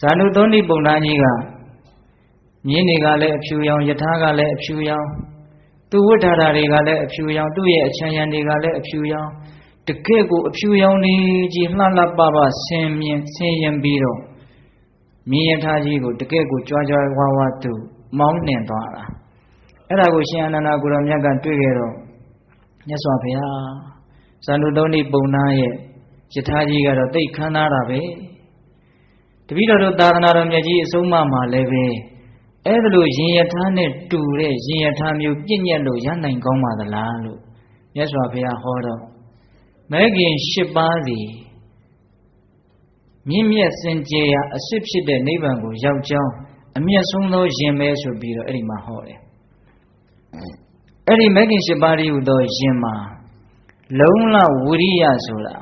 ဇာနုသောဏိပုံနာကြီးကမြင်းတွေကလည်းအဖြူရောင်ယထာကလည်းအဖြူရောင်သူဝိထာတာတွေကလည်းအဖြူရောင်သူ့ရဲ့အချမ်းရံတွေကလည်းအဖြူရောင်တကယ့်ကိုအဖြူရောင်နေကြီးလှလှပပဆင်မြင်ဆင်ရင်ပြီးတော့မြင်းယထာကြီးကိုတကယ့်ကိုကြွားကြွားဝါဝါသူမောင်းနှင်သွားတာအဲ့ဒါကိုရှင်အနန္ဒကိုရောမြတ်ကတွေ့ခဲ့တော့မြတ်စွာဘုရားဇန္တုသုံးဤပုံနာရဲ့ယထာကြီးကတော့တိတ်ခမ်းနားတာပဲ တပည့်တော်တို့သာသနာတော်မြတ်ကြီးအဆုံးအမမှာလည်းပဲအဲ့ဒါလို့ရင်ယထာနဲ့တူတဲ့ရင်ယထာမျိုးပြည့်ညက်လို့ရနိုင်ကောင်းပါသလားလို့မြတ်စွာဘုရားဟောတော့မဲခင်၈ပါးစီမြင့်မြတ်စင်ကြယ်ရာအစစ်ဖြစ်တဲ့နိဗ္ဗာန်ကိုရောက်ကြောင်းအမျက်ဆုံးသောရင်ပဲဆိုပြီးတော့အဲ့ဒီမှာဟောတယ်အဲ့ဒီမဲခင်၈ပါးရီဟူသောရင်မှာလုံးလဝိရိယဆိုတာ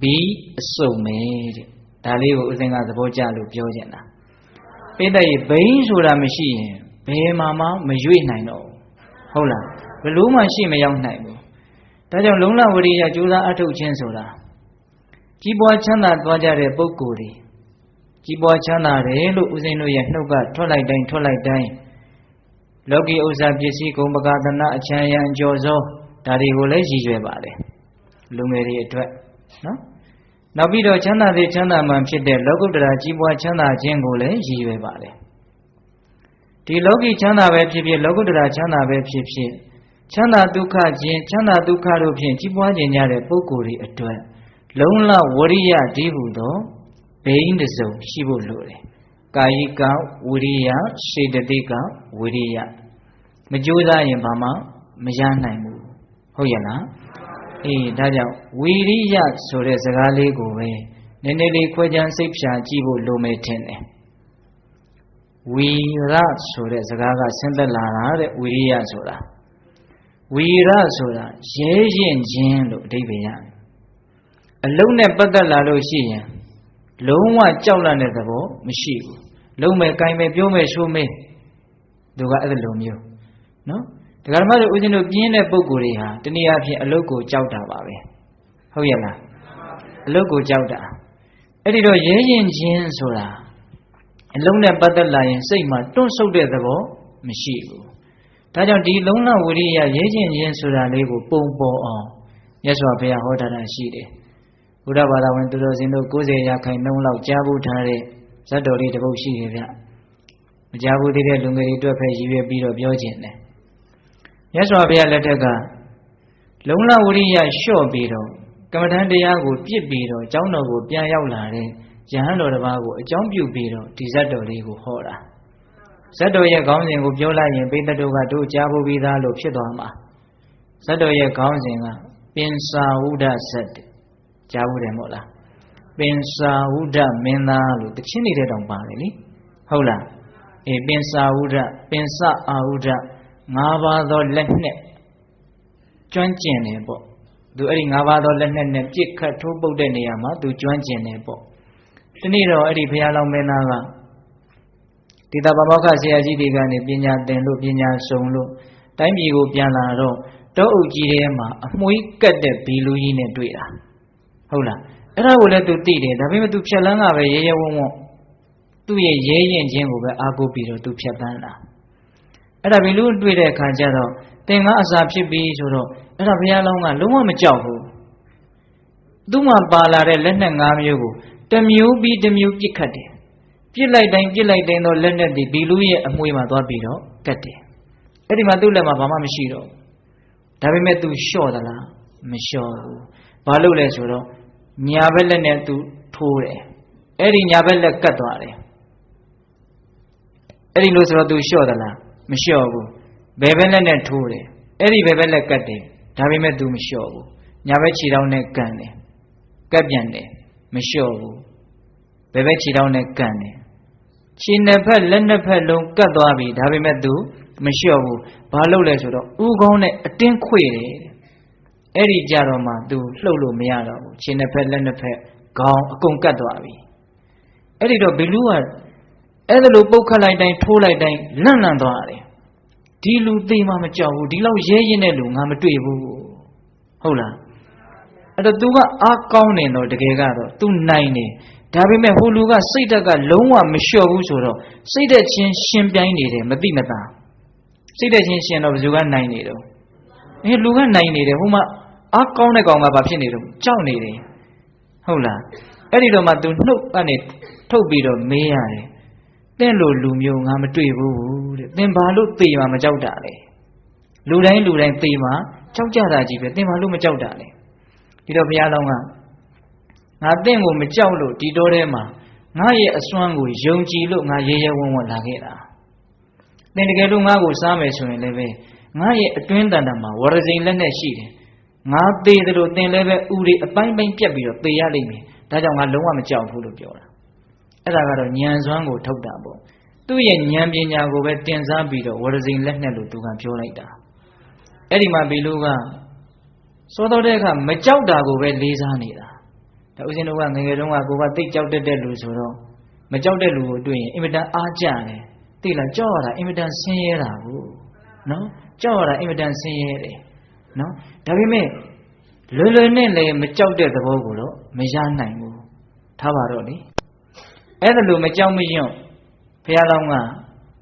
ဘီအစုံပဲတဲ့ ဒါလေးကိုဥစဉ်ကသဘောကျလို့ပြောကြတာပိဋကရေဘိန်းဆိုတာမရှိရင်ဘယ်မှာမှမရွေ့နိုင်တော့ဟုတ်လားဘလို့မှရှိမရောက်နိုင်ဘူးဒါကြောင့်လုံလဝရိယကြိုးစားအထုတ်ခြင်းဆိုတာကြီးပွားချမ်းသာသွားကြတဲ့ပုဂ္ဂိုလ်တွေကြီးပွားချမ်းသာတယ်လို့ဦးဇင်းတို့ရဲ့နှုတ်ကထွက်လိုက်တိုင်းထွက်လိုက်တိုင်းလောကီဥစ္စာပစ္စည်းဂုံပကာသနာအချမ်းရံကြော်စောဒါတွေကိုလည်းရည်ရွယ်ပါတယ်လူငယ်တွေအတွက်နော် နောက်ပြီးတော့ချမ်းသာတဲ့ချမ်းသာမှန်ဖြစ်တဲ့လောကုတ္တရာကြီးပွားချမ်းသာခြင်းကိုလည်းရည်ရွယ်ပါတယ်ဒီလောကီချမ်းသာပဲဖြစ်ဖြစ်လောကုတ္တရာချမ်းသာပဲဖြစ်ဖြစ်ချမ်းသာဒုက္ခခြင်းချမ်းသာဒုက္ခတို့ဖြင့်ကြီးပွားခြင်းကြတဲ့ပုဂ္ဂိုလ်တွေအတွက်လုံလဝရိယဒီဟုသောဘိန်းတစုံရှိဖို့လိုတယ်ကာယိကဝိရိယစေတသိကဝိရိယမကြိုးစားရင်ဘာမှမရနိုင်ဘူးဟုတ်ရဲ့လား အေးဒါကြောင့်ဝီရိယဆိုတဲ့စကားလေးကိုပဲနည်းနည်းလေးခွဲခြမ်းစိတ်ဖြာကြည့်ဖို့လိုမယ်ထင်တယ်ဝီရဆိုတဲ့စကားကဆင်းသက်လာတာတဲ့ဝီရိယဆိုတာဝီရဆိုတာရဲရင်ခြင်းလို့အဓိပ္ပာယ်ရတယ်အလုံးနဲ့ပတ်သက်လာလို့ရှိရင်လုံးဝကြောက်လန့်တဲ့သဘောမရှိဘူးလုံးမဲ့ကိုင်မဲ့ပြောမဲ့ဆိုးမဲ့သူကအဲ့လိုမျိုးနော် ဒကာမတို့ဦးဇင်းတို့ပြင်းတဲ့ပုံကိုယ်တွေဟာတနည်းအားဖြင့်အလုတ်ကိုကြောက်တာပါပဲဟုတ်ရဲ့လားအလုတ်ကိုကြောက်တာအဲ့ဒီတော့ရဲရင်ချင်းဆိုတာအလုံးနဲ့ပတ်သက်လာရင်စိတ်မှာတွန့်ဆုတ်တဲ့သဘောမရှိဘူးဒါကြောင့်ဒီလုံးလဝိရိယရဲရင်ချင်းဆိုတာလေးကိုပုံပေါ်အောင်မြတ်စွာဘုရားဟောထားတာရှိတယ်ဘုရားဘာသာဝင်သူတော်စင်တို့90ရာခိုင်နှုန်းလောက်ကြားဘူးထားတဲ့ဇတ်တော်လေးတစ်ပုဒ်ရှိတယ်ဗျမကြားဘူးသေးတဲ့လူငယ်တွေအတွက်ပဲရည်ရွယ်ပြီးတော့ပြောခြင်းတယ် မြတ်စွာဘုရားလက်ထက်ကလုံလဝရိယလျှော့ပြီးတော့ကမ္မထံတရားကိုပြစ်ပြီးတော့ကျောင်းတော်ကိုပြန်ရောက်လာတဲ့ယဟန်တော်တစ်ပါးကိုအကြောင်းပြုပြီးတော့ဒီဇတ်တော်လေးကိုဟောတာဇတ်တော်ရဲ့ခေါင်းစဉ်ကိုပြောလိုက်ရင်ပိဋကတို့ကတို့ကြားဖို့ပြီးသားလို့ဖြစ်သွားမှာဇတ်တော်ရဲ့ခေါင်းစဉ်ကပင်စာဝုဒ္ဒဇတ်ကြားဘူးတယ်မို့လားပင်စာဝုဒ္ဒမင်းသားလို့တချင်းနေတဲ့တောင်ပါတယ်လေဟုတ်လားအေးပင်စာဝုဒ္ဒပင်စအာဝုဒ္ဒ ၅ပါးသောလက်နဲ့ကျွမ်းကျင်တယ်ပေါ့သူအဲ့ဒီ၅ပါးသောလက်နဲ့နဲ့ပြစ်ခတ်ထိုးပုတ်တဲ့နေရာမှာသူကျွမ်းကျင်တယ်ပေါ့ဒီနေ့တော့အဲ့ဒီဘုရားလောင်းမင်းသားကဒီတပမောက္ခဆရာကြီးတွေကနေပညာသင်လို့ပညာစုံလို့တိုင်းပြည်ကိုပြန်လာတော့တောအုပ်ကြီးထဲမှာအမွှေးကတ်တဲ့ဘီလူကြီးနဲ့တွေ့တာဟုတ်လားအဲ့ဒါကိုလည်းသူသိတယ်ဒါပေမဲ့သူဖြတ်လန်းကပဲရဲရဲဝုံဝုံသူ့ရဲ့ရဲရင်ချင်းကိုပဲအားကိုးပြီးတော့သူဖြတ်တန်းတာ အဲ့ဒါဘီလူတွေ့တဲ့အခါကျတော့သင်္ကားအစာဖြစ်ပြီဆိုတော့အဲ့ဒါဘုရားလောင်းကလုံးဝမကြောက်ဘူးသူ့မှာပါလာတဲ့လက်နက်၅မျိုးကိုတမျိုးပြီးတမျိုးပြစ်ခတ်တယ်ပြစ်လိုက်တိုင်းပြစ်လိုက်တိုင်းတော့လက်နက်တွေဘီလူရဲ့အမွှေးမှာသွားပြီးတော့ကတ်တယ်အဲ့ဒီမှာသူ့လက်မှာဘာမှမရှိတော့ဒါပေမဲ့ तू လျှော့သလားမလျှော့ဘူးဘာလို့လဲဆိုတော့ညာဘက်လက်နဲ့ तू ထိုးတယ်အဲ့ဒီညာဘက်လက်ကတ်သွားတယ်အဲ့ဒီလို့ဆိုတော့ तू လျှော့သလား မလျှော့ဘူးဘယ်ဘက်လက်နဲ့ထိုးတယ်အဲ့ဒီဘယ်ဘက်လက်ကတ်တယ်ဒါပေမဲ့ तू မလျှော့ဘူးညာဘက်ခြေထောက်နဲ့ကန်တယ်ကတ်ပြန်တယ်မလျှော့ဘူးဘယ်ဘက်ခြေထောက်နဲ့ကန်တယ်ခြေနှစ်ဖက်လက်နှစ်ဖက်လုံးကတ်သွားပြီဒါပေမဲ့ तू မလျှော့ဘူးဘာလို့လဲဆိုတော့ဥကောင်းနဲ့အတင်းခွေတယ်အဲ့ဒီကြတော့မှ तू လှုပ်လို့မရတော့ဘူးခြေနှစ်ဖက်လက်နှစ်ဖက်ခေါင်းအကုန်ကတ်သွားပြီအဲ့ဒီတော့ဘီလူက အဲ့ဒါလိုပုတ်ခတ်လိုက်တိုင်းထိုးလိုက်တိုင်းလန့်လန့်သွားတယ်ဒီလူသိမှမကြောက်ဘူးဒီလောက်ရဲရင်တဲ့လူငါမတွေ့ဘူးဟုတ်လားအဲ့တော့ तू ကအားကောင်းနေတော့တကယ်ကတော့ तू နိုင်တယ် ဒါပေမဲ့ဟိုလူကစိတ်ဓာတ်ကလုံးဝမလျှော့ဘူးဆိုတော့စိတ်ဓာတ်ချင်းရှင်ပြိုင်းနေတယ်မသိမသာစိတ်ဓာတ်ချင်းရှင်တော့ဘယ်သူကနိုင်နေတော့အဲလူကနိုင်နေတယ်ဟိုမှာအားကောင်းတဲ့ကောင်ကဘာဖြစ်နေတော့ကြောက်နေတယ်ဟုတ်လားအဲ့ဒီတော့မှ तू နှုတ်ကနေထုတ်ပြီးတော့မေးရတယ် တင့်လိုလူမျိုးငါမတွေ့ဘူးတဲ့သင်ဘာလို့သေမှာမကြောက်တာလဲလူတိုင်းလူတိုင်းသေမှာကြောက်ကြတာကြီးပဲသင်ဘာလို့မကြောက်တာလဲဒီတော့ဘုရားလောင်းကငါတင့်ကိုမကြောက်လို့ဒီတော့ထဲမှာငါရဲ့အစွမ်းကိုယုံကြည်လို့ငါရဲရဲဝံ့ဝံ့လာခဲ့တာသင်တကယ်လို့ငါ့ကိုစားမယ်ဆိုရင်လည်းပဲငါရဲ့အတွင်းတန်တန်မှာဝရဇိန်လက်နဲ့ရှိတယ်ငါသေးတယ်လို့သင်လည်းပဲဥတွေအပိုင်းပိုင်းပြက်ပြီးတော့သေရလိမ့်မယ်ဒါကြောင့်ငါလုံးဝမကြောက်ဘူးလို့ပြောတာ အဲ့ဒါကတော့ဉာဏ်စွမ်းကိုထုတ်တာပေါ့သူ့ရဲ့ဉာဏ်ပညာကိုပဲတင်စားပြီးတော့ဝရဇိန်လက်နဲ့လို့သူကပြောလိုက်တာအဲ့ဒီမှာဘီလူကစောတော့တဲ့အခါမကြောက်တာကိုပဲလေးစားနေတာဒါဥစဉ်တို့ကငငယ်တုန်းကကိုကတိတ်ကြောက်တတ်တဲ့လူဆိုတော့မကြောက်တဲ့လူကိုတွေ့ရင်အင်မတန်အားကြတယ်သိလားကြောက်ရတာအင်မတန်ဆင်းရဲတာကိုနော်ကြောက်ရတာအင်မတန်ဆင်းရဲတယ်နော်ဒါပေမဲ့လွယ်လွယ်နဲ့လည်းမကြောက်တဲ့သဘောကိုတော့မရနိုင်ဘူးထားပါတော့လေ အဲ့ဒါလိုမကြောက်မရွံ့ဘုရားလောင်းက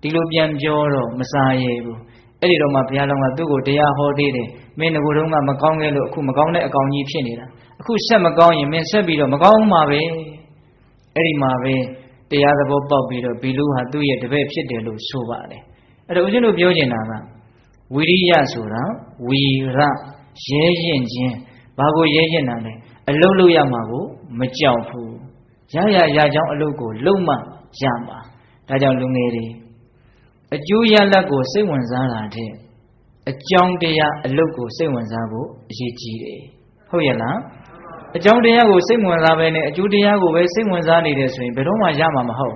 ဒီလိုပြန်ပြောတော့မစားရဘူးအဲ့ဒီတော့မှဘုရားလောင်းကသူ့ကိုတရားဟောသေးတယ်မင်းငကိုယ်တော့ကမကောင်းခဲ့လို့အခုမကောင်းတဲ့အကောင်ကြီးဖြစ်နေတာအခုဆက်မကောင်းရင်မင်းဆက်ပြီးတော့မကောင်းမှာပဲအဲ့ဒီမှာပဲတရားသဘောပေါက်ပြီးတော့ဘီလူဟာသူ့ရဲ့တပည့်ဖြစ်တယ်လို့ဆိုပါတယ်အဲ့တော့ဦးဇင်းတို့ပြောချင်တာကဝိရိယဆိုတာဝီရရဲရင်ချင်းဘာကိုရဲရင်တာလဲအလုတ်လို့ရမှာကိုမကြောက်ဘူး ရရရကြောင်းအလုတ်ကိုလုံမှရမှာဒါကြောင့်လူငယ်တွေအကျိုးရလတ်ကိုစိတ်ဝင်စားတာတဲ့အကြောင်းတရားအလုတ်ကိုစိတ်ဝင်စားဖို့အရေးကြီးတယ်ဟုတ်ရဲ့လားအကြောင်းတရားကိုစိတ်ဝင်စားပဲနဲ့အကျိုးတရားကိုပဲစိတ်ဝင်စားနေတယ်ဆိုရင်ဘယ်တော့မှရမှာမဟုတ်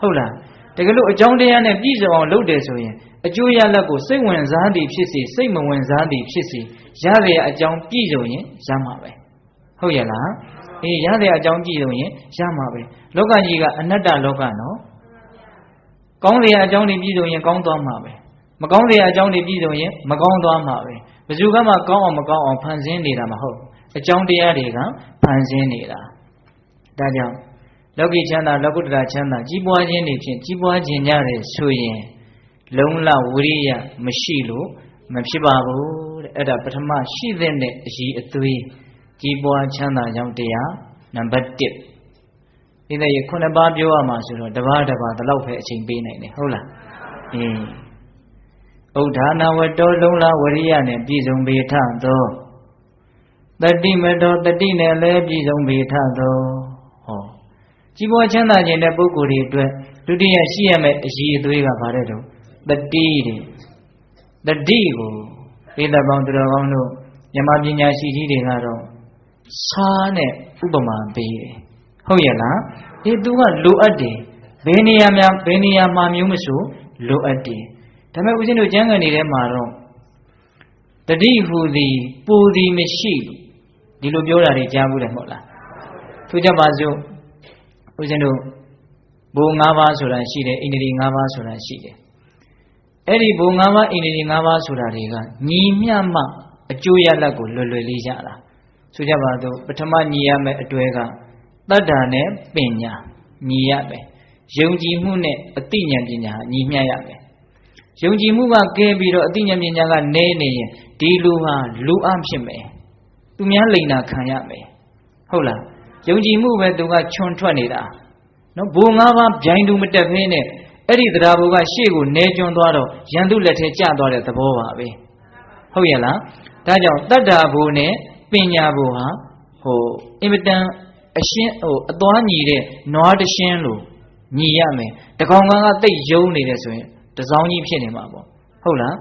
ဟုတ်လားတကယ်လို့အကြောင်းတရားနဲ့ပြည့်စုံအောင်လုပ်တယ်ဆိုရင်အကျိုးရလတ်ကိုစိတ်ဝင်စားသည်ဖြစ်စေစိတ်မဝင်စားသည်ဖြစ်စေရတဲ့အကြောင်းပြည့်စုံရင်ရမှာပဲ ဟုတ်ရဲ့လားအေးရတဲ့အကြောင်းပြည့်စုံရင်ရမှာပဲလောကကြီးကအနတ္တလောကနော်ကောင်းတဲ့အကြောင်းတွေပြည့်စုံရင်ကောင်းသွားမှာပဲမကောင်းတဲ့အကြောင်းတွေပြည့်စုံရင်မကောင်းသွားမှာပဲဘယ်သူကမှကောင်းအောင်မကောင်းအောင်ဖန်ဆင်းနေတာမဟုတ်အကြောင်းတရားတွေကဖန်ဆင်းနေတာဒါကြောင့်လောကီချမ်းသာလောကုတ္တရာချမ်းသာကြီးပွားခြင်းတွေဖြင့်ကြီးပွားခြင်းကြတယ်ဆိုရင်လုံလဝိရိယမရှိလို့မဖြစ်ပါဘူးတဲ့အဲ့ဒါပထမရှိတဲ့အရေးအသွေး ကြီးပွားချမ်းသာကြောင်းတရားနံပါတ်1ဒီတဲ့ရခုနှစ်ပါးပြောရမှာဆိုတော့တပါးတပါးဒီလောက်ပဲအချိန်ပေးနိုင်တယ်ဟုတ်လားအင်းဥဒ္ဌာနဝတ္တောလုံလဝရိယနဲ့ပြည့်စုံပေထသောတတိမတော်တတိနဲ့လည်းပြည့်စုံပေထသောဟောကြီးပွားချမ်းသာခြင်းတဲ့ပုဂ္ဂိုလ်တွေအတွက်ဒုတိယရှိရမယ့်အရေးအသွေးကဘာတဲ့တော့တတိတဲ့တတိကိုပိဿပေါင်းသူတော်ကောင်းတို့မြမပညာရှိကြီးတွေကတော့ စာနဲ့ဥပမာပေးတယ်ဟုတ်ရဲ့လားဒီသူကလိုအပ်တယ်ဘယ်နေရာများဘယ်နေရာမှာမျိုးမဆိုလိုအပ်တယ်ဒါပေမဲ့ဦးဇင်းတို့ကျမ်းဂန်တွေထဲမှာတော့တတိဟူသည်ပူသည်မရှိဒီလိုပြောတာတွေကြားဘူးတယ်မဟုတ်လားသူကြပါစို့ဦးဇင်းတို့ဘိုး၅ပါးဆိုတာရှိတယ်အိန္ဒြေ၅ပါးဆိုတာရှိတယ်အဲ့ဒီဘုံ၅ပါးအိန္ဒြေ၅ပါးဆိုတာတွေကညီမျှမှအကျိုးရလတ်ကိုလွယ်လွယ်လေးရတာ ဆိုကြပါတော့ပထမညီရမယ့်အတွဲကတတ္တာနဲ့ပညာညီရမယ်ယုံကြည်မှုနဲ့အသိဉာဏ်ပညာညီမျှရမယ်ယုံကြည်မှုကကဲပြီးတော့အသိဉာဏ်ပညာကနည်းနေရင်ဒီလူဟာလူအဖြစ်မယ်သူများလိန်နာခံရမယ်ဟုတ်လားယုံကြည်မှုပဲသူကခြုံထွက်နေတာနော်ဘုံ၅ပါးဗျိုင်းတူမတက်ဖင်းနဲ့အဲ့ဒီတရားဘုကရှေ့ကိုနေကျွန်းသွားတော့ရန်သူလက်ထဲကျသွားတဲ့သဘောပါပဲဟုတ်ရဲ့လားဒါကြောင့်တတ္တာဘုနဲ့ ပညာဘုဟာဟိုအင်မတန်အရှင်းဟိုအသွားညီတဲ့နွားတရှင်းလို့ညီရမယ်တကောင်ကောင်ကတိတ်ယုံနေတယ်ဆိုရင်တစောင်းကြီးဖြစ်နေမှာပေါ့ဟုတ်လား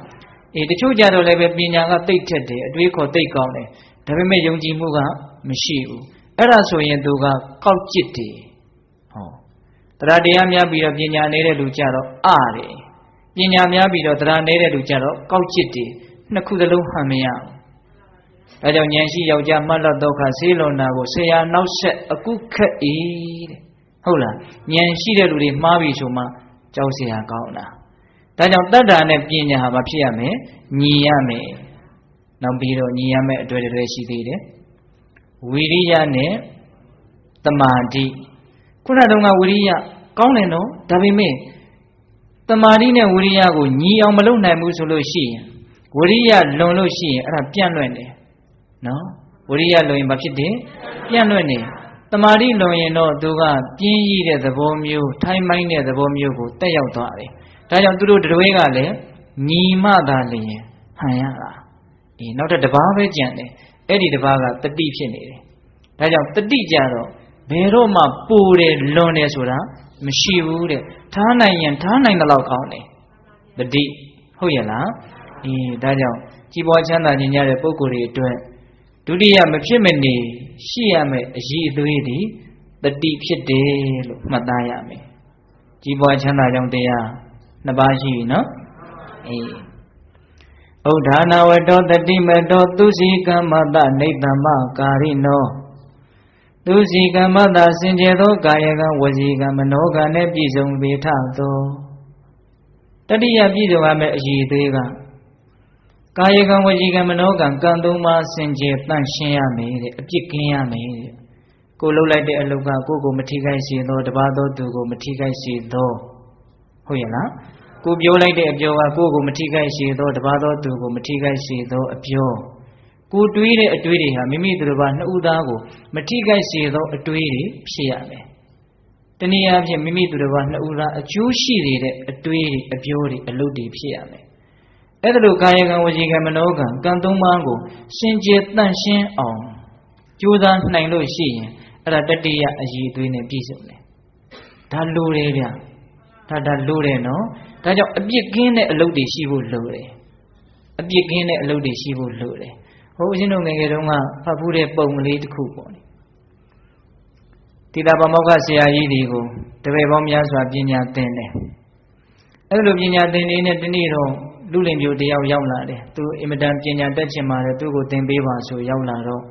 အေးတချို့ကြတော့လည်းပဲပညာကတိတ်ထက်တယ်အတွေးခေါ်တိတ်ကောင်းတယ်ဒါပေမဲ့ယုံကြည်မှုကမရှိဘူးအဲ့ဒါဆိုရင်သူကကောက်จิตတယ်ဟောတရားတရားများပြီးတော့ပညာနေတဲ့လူကြတော့အားတယ်ပညာများပြီးတော့တရားနေတဲ့လူကြတော့ကောက်จิตတယ်နှစ်ခုသလုံးဟန်မရဘူး ဒါကြောင့်ဉာဏ်ရှိယောက်ျားမှတ်လို့ဒုက္ခဆေးလွန်တာကိုဆရာနောက်ဆက်အခုခက်ဤတဲ့ဟုတ်လားဉာဏ်ရှိတဲ့လူတွေမှားပြီဆိုမှကြောက်เสียကောင်းတာဒါကြောင့်တတ္တာနဲ့ပညာဟာမဖြစ်ရမယ်ညီရမယ်နောက်ပြီးတော့ညီရမယ်အတွေ့အတွေ့ရှိသေးတယ်ဝိရိယနဲ့တမာတိ ခုနတုန်းကဝိရိယကောင်းတယ်နော်ဒါပေမဲ့တမာတိနဲ့ဝိရိယကိုညီအောင်မလုပ်နိုင်ဘူးဆိုလို့ရှိရင်ဝိရိယလွန်လို့ရှိရင်အဲ့ဒါပြန့်လွင့်တယ် နော်ဝိရိယလွန်ရင်ဘာဖြစ်တယ်ပြန့်လွင့်တယ်တမာတိလွန်ရင်တော့သူကပြင်းရည်တဲ့သဘောမျိုးထိုင်းမိုင်းတဲ့သဘောမျိုးကိုတက်ရောက်သွားတယ်ဒါကြောင့်သူတို့တတွေးကလည်းညီမသာလျင်ဟန်ရတာဒီနောက်ထပ်တစ်ပါးပဲကြံတယ်အဲ့ဒီတစ်ပါးကတတိဖြစ်နေတယ်ဒါကြောင့်တတိကြတော့ဘယ်တော့မှပူတယ်လွန်တယ်ဆိုတာမရှိဘူးတဲ့ထားနိုင်ရင်ထားနိုင်တဲ့လောက်ကောင်းတယ်တတိဟုတ်ရဲ့လားအေးဒါကြောင့်ကြီးပွားချမ်းသာခြင်းရတဲ့ပုဂ္ဂိုလ်တွေအတွက် ဒုတိယမဖြစ်မနေရှိရမယ်အည်အသွေးဒီတတိဖြစ်တယ်လို့မှတ်သားရမယ်ကြီးပွားချမ်းသာကြောင်းတရားနှစ်ပါးရှိပြီနော်အေးဥဒ္ဌာနဝတောတတိမတောသူစီကမ္မတနေတ္တမကာရိနောသူစီကမ္မတစင်ကြယ်သောကာယကဝစီကမနောကနဲ့ပြည့်စုံပေထသောတတိယပြည့်စုံရမယ့်အည်သေးက ကာယကံဝစီကံမနောကံကံသုံးပါးစင်ကြယ်တန့်ရှင်းရမယ်တဲ့အပြစ်ကင်းရမယ်တဲ့ကိုလှုပ်လိုက်တဲ့အလုပ်ကကိုယ့်ကိုမထိခိုက်စေသောတပါးသောသူကိုမထိခိုက်စေသောဟုတ်ရဲ့လားကိုပြောလိုက်တဲ့အပြောကကိုယ့်ကိုမထိခိုက်စေသောတပါးသောသူကိုမထိခိုက်စေသောအပြောကိုတွေးတဲ့အတွေးတွေဟာမိမိတို့ဘာနှစ်ဦးသားကိုမထိခိုက်စေသောအတွေးတွေဖြစ်ရမယ်။တနည်းအားဖြင့်မိမိတို့ဘာနှစ်ဦးသားအကျိုးရှိနေတဲ့အတွေးတွေအပြောတွေအလုပ်တွေဖြစ်ရမယ်။ အဲ့ဒါလိုကာယကံဝစီကံမနောကံကံသုံးပါးကိုစင်ကြယ်တန့်ရှင်းအောင်ကြိုးစားနိုင်လို့ရှိရင်အဲ့ဒါတတိယအည်အသွေးနဲ့ပြည့်စုံတယ်။ဒါလိုတယ်ဗျ။ဒါဒါလိုတယ်နော်။ဒါကြောင့်အပြစ်ကင်းတဲ့အလုပ်တွေရှိဖို့လိုတယ်။အပြစ်ကင်းတဲ့အလုပ်တွေရှိဖို့လိုတယ်။ဟိုဦးဇင်းတို့ငယ်ငယ်တုန်းကဖတ်ဖူးတဲ့ပုံကလေးတစ်ခုပေါ့လေတိတာပမောက္ခဆရာကြီးတွေကိုတပည့်ပေါင်းများစွာပညာသင်တယ်အဲ့လိုပညာသင်နေနဲ့တနေ့တော့ လူလင်ပြိုတယောက်ရောက်လာတယ်သူအင်မတန်ပညာတတ်ချင်ပါတယ်သူ့ကိုသင်ပေးပါဆိုရောက်လာတော့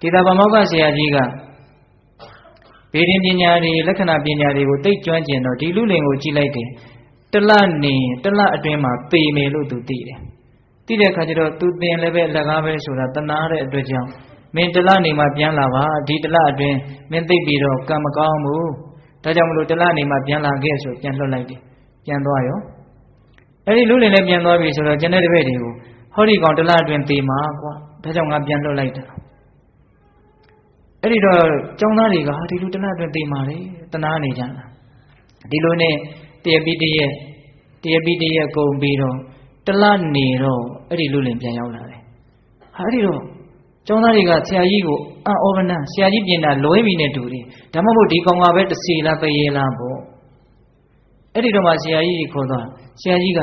တိတာပမောက္ခဆရာကြီးကဗေဒင်ပညာတွေလက္ခဏာပညာတွေကိုသိကျွမ်းကျင်တော့ဒီလူလင်ကိုကြည့်လိုက်တယ်တလနေတလအတွင်းမှာပေမယ်လို့သူသိတယ်သိတဲ့အခါကျတော့သူသင်လည်းပဲအလကားပဲဆိုတာတနာတဲ့အတွက်ကြောင့်မင်းတလနေမှပြန်လာပါဒီတလအတွင်းမင်းသိပြီးတော့ကံမကောင်းဘူးဒါကြောင့်မလို့တလနေမှပြန်လာခဲ့ဆိုပြန်လွတ်လိုက်တယ်ပြန်သွားရော အဲ့ဒီလူလင်လည်းပြန်သွားပြီဆိုတော့ကျန်တဲ့တပည့်တွေကိုဟောဒီကောင်တလအတွင်းသေမှာကွာဒါကြောင့်ငါပြန်လွတ်လိုက်တာအဲ့ဒီတော့ကျောင်းသားတွေကဒီလူတလအတွင်းသေမှာလေတနာနေကြတာဒီလိုနဲ့တရပိတရက်တရပိတရက်ကုန်ပြီးတော့တလနေတော့အဲ့ဒီလူလင်ပြန်ရောက်လာတယ်ဟာအဲ့ဒီတော့ကျောင်းသားတွေကဆရာကြီးကိုအံ့ဩပနံဆရာကြီးပြင်တာလွဲပြီနဲ့တူတယ်ဒါမှမဟုတ်ဒီကောင်ကပဲတစီလားတရေလားပေါ့အဲ့ဒီတော့မှဆရာကြီးကြီးခေါ်သွား ဆရာကြီးက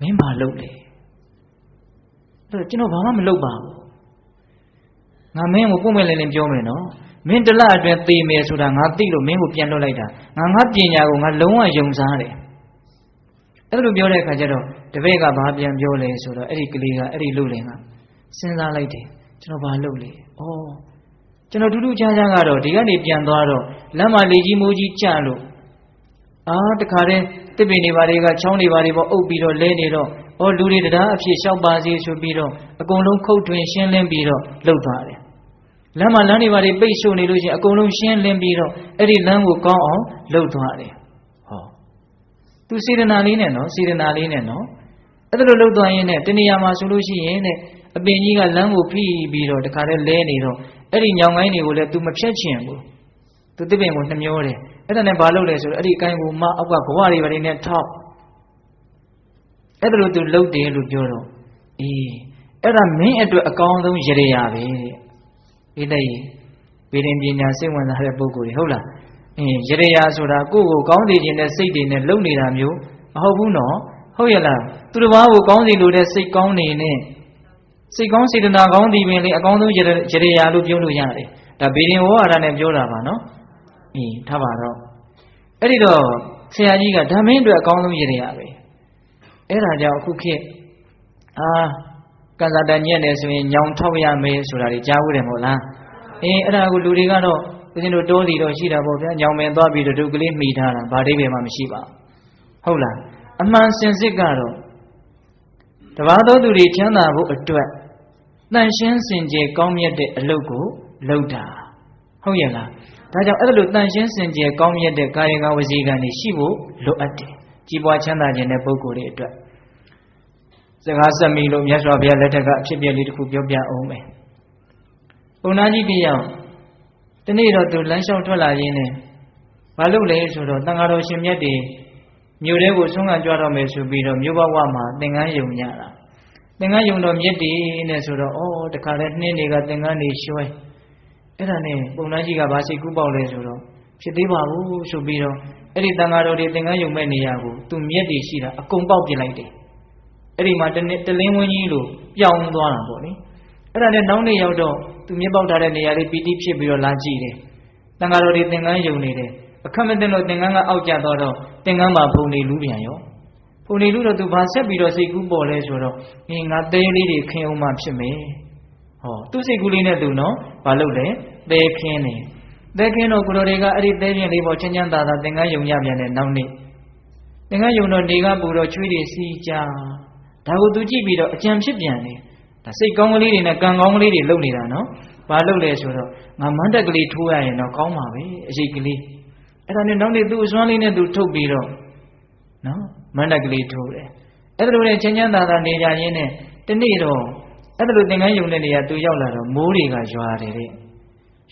မင်းမလုပ်လေအဲ့တော့ကျွန်တော်ဘာမှမလုပ်ပါဘူးငါမင်းကိုပုံမဲ့လင်းလင်းပြောမယ်နော်မင်းတလအတွင်းသေမယ်ဆိုတာငါသိလို့မင်းကိုပြန်လွတ်လိုက်တာငါငါပညာကိုငါလုံးဝယုံစားတယ်အဲ့လိုပြောတဲ့အခါကျတော့တပည့်ကဘာပြန်ပြောလဲဆိုတော့အဲ့ဒီကလေးကအဲ့ဒီလူလင်ကစဉ်းစားလိုက်တယ်ကျွန်တော်ဘာလုပ်လဲဩကျွန်တော်တူတူချာချာကတော့ဒီကနေပြန်သွားတော့လမ်းမှာလေကြီးမိုးကြီးကြလို့ အာတခါတည်းတစ်ပင်တွေဘာတွေကချောင်းတွေဘာတွေပေါ့အုပ်ပြီးတော့လဲနေတော့ဩလူတွေတရားအဖြစ်လျှောက်ပါစေဆိုပြီးတော့အကုန်လုံးခုတ်ထွင်ရှင်းလင်းပြီးတော့လှုပ်သွားတယ်လမ်းမှာလမ်းတွေဘာတွေပိတ်ဆို့နေလို့ရှိရင်အကုန်လုံးရှင်းလင်းပြီးတော့အဲ့ဒီလမ်းကိုကောင်းအောင်လှုပ်သွားတယ်သူစေတနာလေးနဲ့နော်စေတနာလေးနဲ့နော်အဲ့ဒါလိုလှုပ်သွားရင်ねတဏှာမှာဆိုလို့ရှိရင်ねအပင်ကြီးကလမ်းကိုဖိပြီးတော့တခါတည်းလဲနေတော့အဲ့ဒီညောင်ကိုင်းတွေကိုလည်း तू မဖြတ်ချင်ဘူး तू တစ်ပင်ကိုနှမျောတယ် အဲ့ဒါနဲ့ဘာလုပ်လဲဆိုတော့အဲ့ဒီကိုင်းကိုမအောက်ကဘဝတွေဘာတွေနဲ့ထောက်အဲ့ဒါလို तू လှုပ်တယ်လို့ပြောတော့အေးအဲ့ဒါမင်းအတွက်အကောင်းဆုံးရရရပဲတဲ့ဒီလိုက်ဝိရင်ပညာစိတ်ဝင်စားတဲ့ပုဂ္ဂိုလ်တွေဟုတ်လားအင်းရရရာဆိုတာကိုယ့်ကိုကောင်းစေခြင်းနဲ့စိတ်တွေနဲ့လုံနေတာမျိုးမဟုတ်ဘူးနော်ဟုတ်ရလားသူတစ်ပါးကိုကောင်းစေလိုတဲ့စိတ်ကောင်းနေနဲ့စိတ်ကောင်းစေတနာကောင်းသည်ပင်လေအကောင်းဆုံးရရရာလို့ပြောလို့ရတယ်ဒါဗေဒင်ဝါဒနဲ့ပြောတာပါနော် အင်းထားပါတော့အဲ့ဒီတော့ဆရာကြီးကဓမ္မင်းအတွက်အကောင်းဆုံးရရပဲအဲ့ဒါကြောင့်အခုခေတ်အာကံစားတညက်နေဆိုရင်ညောင်ထောက်ရမယ်ဆိုတာတွေကြားဘူးတယ်မဟုတ်လားအင်းအဲ့ဒါကိုလူတွေကတော့ဦးဇင်းတို့တိုးစီတော့ရှိတာပေါ့ဗျာညောင်မင်သွားပြီးတော့ဒုကလေးမိထားတာဘာအိဗေမှမရှိပါဟုတ်လားအမှန်စင်စစ်ကတော့တဘာသောသူတွေချမ်းသာဖို့အတွက်တန်ရှင်းစင်ကြယ်ကောင်းမြတ်တဲ့အလုပ်ကိုလုပ်တာဟုတ်ရဲ့လား ဒါကြောင့်အဲ့လိုတန်ရှင်းစင်ကြယ်ကောင်းမြတ်တဲ့ကာယကဝစီကံတွေရှိဖို့လိုအပ်တယ်ကြီးပွားချမ်းသာခြင်းတဲ့ပုဂ္ဂိုလ်တွေအတွက်စကားဆက်မိလို့မြတ်စွာဘုရားလက်ထက်ကအဖြစ်အပျက်လေးတစ်ခုပြောပြအောင်မယ်ဘုန်းကြီးတယောက်တနေ့တော့သူလမ်းလျှောက်ထွက်လာရင်းနဲ့ဘာလုပ်လဲဆိုတော့တန်ဃာတော်ရှင်မြတ်တွေမြို့ထဲကိုဆုံးခံကြွတော့မယ်ဆိုပြီးတော့မြို့ဘဝမှာသင်္ကန်းယုံညတာသင်္ကန်းယုံတော်မြတ်တွေနဲ့ဆိုတော့ဩတခါလဲနှင်းတွေကသင်္ကန်းတွေရွှဲ အဲ့ဒါနဲ့ပုံနှကြီးကဘာစိတ်ကူးပေါက်လဲဆိုတော့ဖြစ်သေးပါဘူးဆိုပြီးတော့အဲ့ဒီတန်ဃာတော်တွေသင်္ကန်းယုံမဲ့နေရာကိုသူမြတ်တွေရှိတာအကုန်ပေါက်ပြလိုက်တယ်အဲ့ဒီမှာတနေ့တလင်းဝင်းကြီးလိုပြောင်းသွားတာပေါ့လေအဲ့ဒါနဲ့နောက်နေ့ရောက်တော့သူမြတ်ပေါက်ထားတဲ့နေရာလေးပီတိဖြစ်ပြီးတော့လာကြည့်တယ်တန်ဃာတော်တွေသင်္ကန်းယုံနေတယ်အခက်မတင်လို့သင်္ကန်းကအောက်ကျသွားတော့သင်္ကန်းမှာဖုန်နေလူပြန်ရောဖုန်နေလူတော့သူဘာဆက်ပြီးတော့စိတ်ကူးပေါ်လဲဆိုတော့အင်းငါသေးလေးတွေခင်းအောင်မှဖြစ်မယ် ဟောသူစိတ်ကူးလေးနဲ့သူနော်ဘာလုပ်လဲသဲခင်းနေသဲခင်းတော့ကိုတော်တွေကအဲ့ဒီသဲပြင်လေးပေါ်ချင်းချမ်းသာသာသင်္ကန်းယုံရပြန်တဲ့နောက်နေ့သင်္ကန်းယုံတော့နေကပူတော့ချွေးတွေစီးကြဒါကိုသူကြည့်ပြီးတော့အကြံဖြစ်ပြန်တယ်ဒါစိတ်ကောင်းကလေးတွေနဲ့ကံကောင်းကလေးတွေလုပ်နေတာနော်ဘာလုပ်လဲဆိုတော့ငါမန်းတက်ကလေးထိုးရရင်တော့ကောင်းပါပဲအရေးကလေးအဲ့ဒါနဲ့နောက်နေ့သူ့အစွမ်းလေးနဲ့သူထုတ်ပြီးတော့နော်မန္တကလေးထိုးတယ်အဲ့ဒါလိုနဲ့ချင်းချမ်းသာသာနေကြရင်းနဲ့တနေ့တော့ အဲ့ဒါလိုသင်္ကန်းယုံတဲ့နေရာသူရောက်လာတော့မိုးတွေကရွာတယ်တဲ့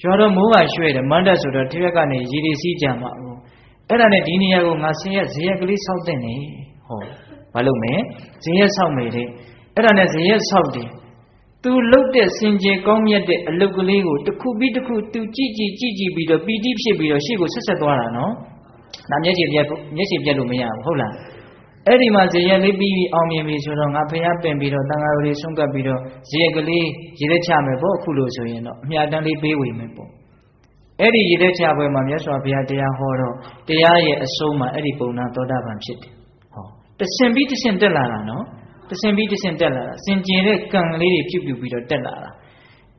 ရွာတော့မိုးကရွှဲ့တယ်မန္တဆိုတော့ထိရက်ကနေရေတွေစီးကြမှာဘူးအဲ့ဒါနဲ့ဒီနေရာကိုငါဆင်းရက်ဇေယက်ကလေးဆောက်တဲ့နေဟောဘာလုပ်မယ်ဇေယက်ဆောက်မယ်တဲ့အဲ့ဒါနဲ့ဇေယက်ဆောက်တယ်သူလှုပ်တဲ့စင်ကြယ်ကောင်းမြတ်တဲ့အလုတ်ကလေးကိုတစ်ခုပြီးတစ်ခုသူကြည့်ကြည့်ကြည့်ကြည့်ပြီးတော့ပီတိဖြစ်ပြီးတော့ရှေ့ကိုဆက်ဆက်သွားတာနော်။ဒါမျက်ခြေပြက်မျက်ခြေပြက်လို့မရဘူးဟုတ်လား။ အဲ့ဒီမှာဇေယျလေးပြီးပြီးအောင်မြင်ပြီဆိုတော့ငါဖះပင်ပြီးတော့တန်ဃာတော်တွေဆုံးကပ်ပြီးတော့ဇေယျကလေးရေလက်ချမယ်ပေါ့အခုလို့ဆိုရင်တော့အမြတ်တမ်းလေးပေးဝေမယ်ပေါ့။အဲ့ဒီရေလက်ချပွဲမှာမြတ်စွာဘုရားတရားဟောတော့တရားရဲ့အဆုံးမှာအဲ့ဒီပုံနာသောတာပန်ဖြစ်တယ်။ဟောတဆင်ပြီးတဆင်တက်လာတာနော်။တဆင်ပြီးတဆင်တက်လာတာစင်ကျင်တဲ့ကံလေးတွေပြုတ်ပြုတ်ပြီးတော့တက်လာတာ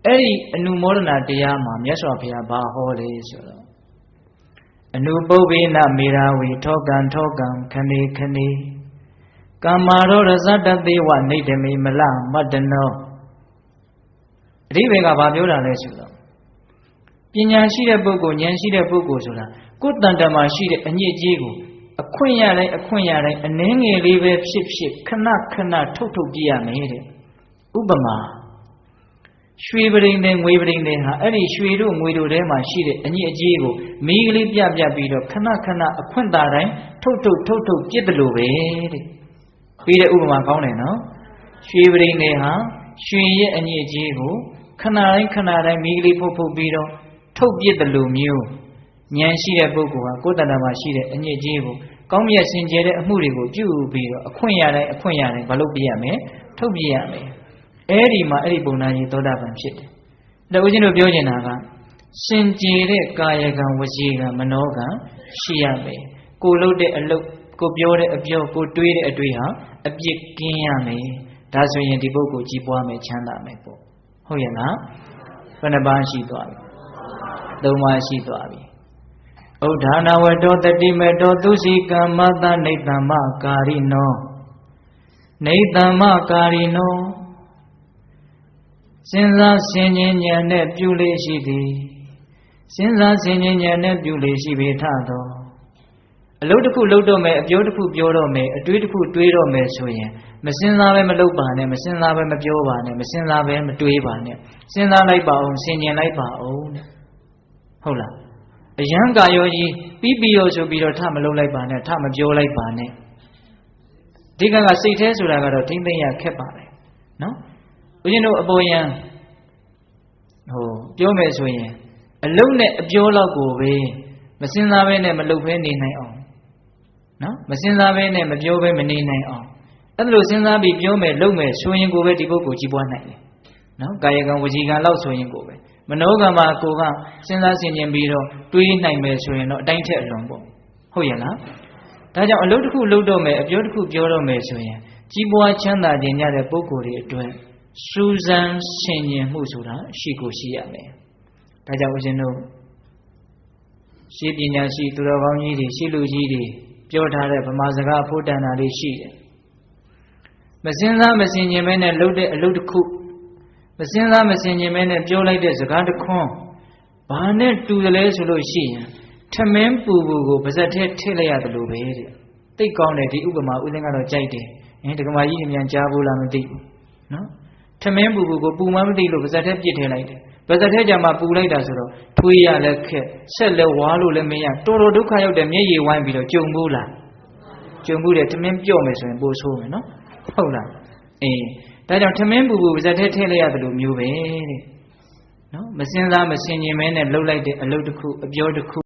အဲ့ဒီအနုမောဒနာတရားမှာမြတ်စွာဘုရားဘာဟောလဲဆိုတော့ အနုပုပ္ပေနမေရာဝေထောကံထောကံခဏေခဏေကမ္မာရောရဇတသေဝနေတမိမလမတ္တနောအဓိပ္ပာယ်ကဘာပြောတာလဲဆိုတော့ပညာရှိတဲ့ပုဂ္ဂိုလ်ဉာဏ်ရှိတဲ့ပုဂ္ဂိုလ်ဆိုတာကိုယ်တန်တမှာရှိတဲ့အညစ်အကြေးကိုအခွင့်ရတိုင်းအခွင့်ရတိုင်းအနှင်းငယ်လေးပဲဖြစ်ဖြစ်ခဏခဏထုတ်ထုတ်ပြရမယ်တဲ့ဥပမာ ရွှေပရိန်တဲ့ငွေပရိန်တဲ့ဟာအဲ့ဒီရွှေတို့ငွေတို့ထဲမှာရှိတဲ့အညစ်အကြေးကိုမီးကလေးပြပြပြီးတော့ခဏခဏအခွင့်တာတိုင်းထုတ်ထုတ်ထုတ်ထုတ်ပြစ်တယ်လို့ပဲတဲ့ပြီးတဲ့ဥပမာကောင်းတယ်နော်ရွှေပရိန်တဲ့ဟာရွှေရဲ့အညစ်အကြေးကိုခဏတိုင်းခဏတိုင်းမီးကလေးဖုတ်ဖုတ်ပြီးတော့ထုတ်ပြစ်တယ်လို့မျိုးဉာဏ်ရှိတဲ့ပုဂ္ဂိုလ်ဟာကိုယ်တဏ္ဍာမှာရှိတဲ့အညစ်အကြေးကိုကောင်းမြတ်စင်ကြယ်တဲ့အမှုတွေကိုပြုပြီးတော့အခွင့်ရတိုင်းအခွင့်ရတိုင်းမလုပ်ပြရမယ်ထုတ်ပြရမယ် အဲ့ဒီမှာအဲ့ဒီပုံနာကြီးသောတာပန်ဖြစ်တယ်။ဒါဦးဇင်းတို့ပြောချင်တာကစင်ကြယ်တဲ့ကာယကံဝစီကံမနောကံရှိရမယ်။ကိုလုပ်တဲ့အလုပ်ကိုပြောတဲ့အပြောကိုတွေးတဲ့အတွေးဟာအပြစ်ကင်းရမယ်။ဒါဆိုရင်ဒီပုဂ္ဂိုလ်ကြီးပွားမယ်ချမ်းသာမယ်ပေါ့။ဟုတ်ရဲ့လား။ဘယ်နှပါးရှိသွားပြီ။သုံးပါးရှိသွားပြီ။ဥဒ္ဓနာဝတောတတိမေတောသူစီကမ္မတနေတ္တမကာရိနောနေတ္တမကာရိနော စဉ်းစားဆင်ခြင်ဉာဏ်နဲ့ပြုလေရှိသည်စဉ်းစားဆင်ခြင်ဉာဏ်နဲ့ပြုလေရှိပေထသောအလုပ်တစ်ခုလုပ်တော့မယ်အပြောတစ်ခုပြောတော့မယ်အတွေးတစ်ခုတွေးတော့မယ်ဆိုရင်မစဉ်းစားပဲမလုပ်ပါနဲ့မစဉ်းစားပဲမပြောပါနဲ့မစဉ်းစားပဲမတွေးပါနဲ့စဉ်းစားလိုက်ပါအောင်ဆင်ခြင်လိုက်ပါအောင်တဲ့ဟုတ်လားအယံကာယောကြီးပြီးပြီးရောဆိုပြီးတော့ထမလုပ်လိုက်ပါနဲ့ထမပြောလိုက်ပါနဲ့ဒီကကစိတ်แท้ဆိုတာကတော့ထိမ့်သိမ့်ရခက်ပါတယ်နော် ဦးဇင်းတို့အပေါ်ယံဟိုပြောမယ်ဆိုရင်အလုံးနဲ့အပြောလောက်ကိုပဲမစင်စားဘဲနဲ့မလုပ်ဘဲနေနိုင်အောင်နော်မစင်စားဘဲနဲ့မပြောဘဲမနေနိုင်အောင်အဲ့ဒါလိုစဉ်းစားပြီးပြောမယ်လုပ်မယ်ဆိုရင်ကိုပဲဒီပုဂ္ဂိုလ်ကြီးပွားနိုင်တယ်နော်ကာယကံဝစီကံလောက်ဆိုရင်ကိုပဲမနောကံမှာကိုကစဉ်းစားဆင်ခြင်ပြီးတော့တွေးနိုင်မယ်ဆိုရင်တော့အတိုင်းထက်အလွန်ပေါ့ဟုတ်ရဲ့လားဒါကြောင့်အလုပ်တစ်ခုလုပ်တော့မယ်အပြောတစ်ခုပြောတော့မယ်ဆိုရင်ကြီးပွားချမ်းသာခြင်းရတဲ့ပုဂ္ဂိုလ်တွေအတွက် စူးစမ်းဆင်ခြင်မှုဆိုတာရှိကိုရှိရမယ်ဒါကြောင့်ဦးဇင်းတို့ရှိပညာရှိသူတော်ကောင်းကြီးတွေရှိလူကြီးတွေပြောထားတဲ့ဗမာစကားဖို့တန်တာလေးရှိတယ်မစင်စားမစင်ခြင်မဲနဲ့လှုပ်တဲ့အလုပ်တစ်ခုမစင်စားမစင်ခြင်မဲနဲ့ပြောလိုက်တဲ့စကားတစ်ခွန်းဘဘာနဲ့တူတယ်လဲဆိုလို့ရှိရင်ထမင်းပူပူကိုပါဇက်ထဲထည့်လိုက်ရတယ်လို့ပဲတဲ့တိတ်ကောင်းတယ်ဒီဥပမာဥစဉ်ကတော့ကြိုက်တယ်အင်းဒကမာကြီးမြန်ကြားဘူးလားမသိဘူးနော် ထမင်းပူပူကိုပူမှမသိလို့ပါဇက်ထဲပြစ်ထည့်လိုက်တယ်ပါဇက်ထဲကြမှာပူလိုက်တာဆိုတော့ထွေးရလည်းခက်ဆက်လည်းဝါလို့လည်းမရတော်တော်ဒုက္ခရောက်တယ်မျက်ရည်ဝိုင်းပြီးတော့ကြုံဘူးလားကြုံဘူးတယ်ထမင်းပြော့မယ်ဆိုရင်ပိုဆိုးမယ်နော်ဟုတ်လားအေးဒါကြောင့်ထမင်းပူပူပါဇက်ထဲထည့်လိုက်ရတယ်လို့မျိုးပဲတဲ့နော်မစင်စားမစင်ញင်မဲနဲ့လှုပ်လိုက်တဲ့အလုပ်တစ်ခုအပြောတစ်ခု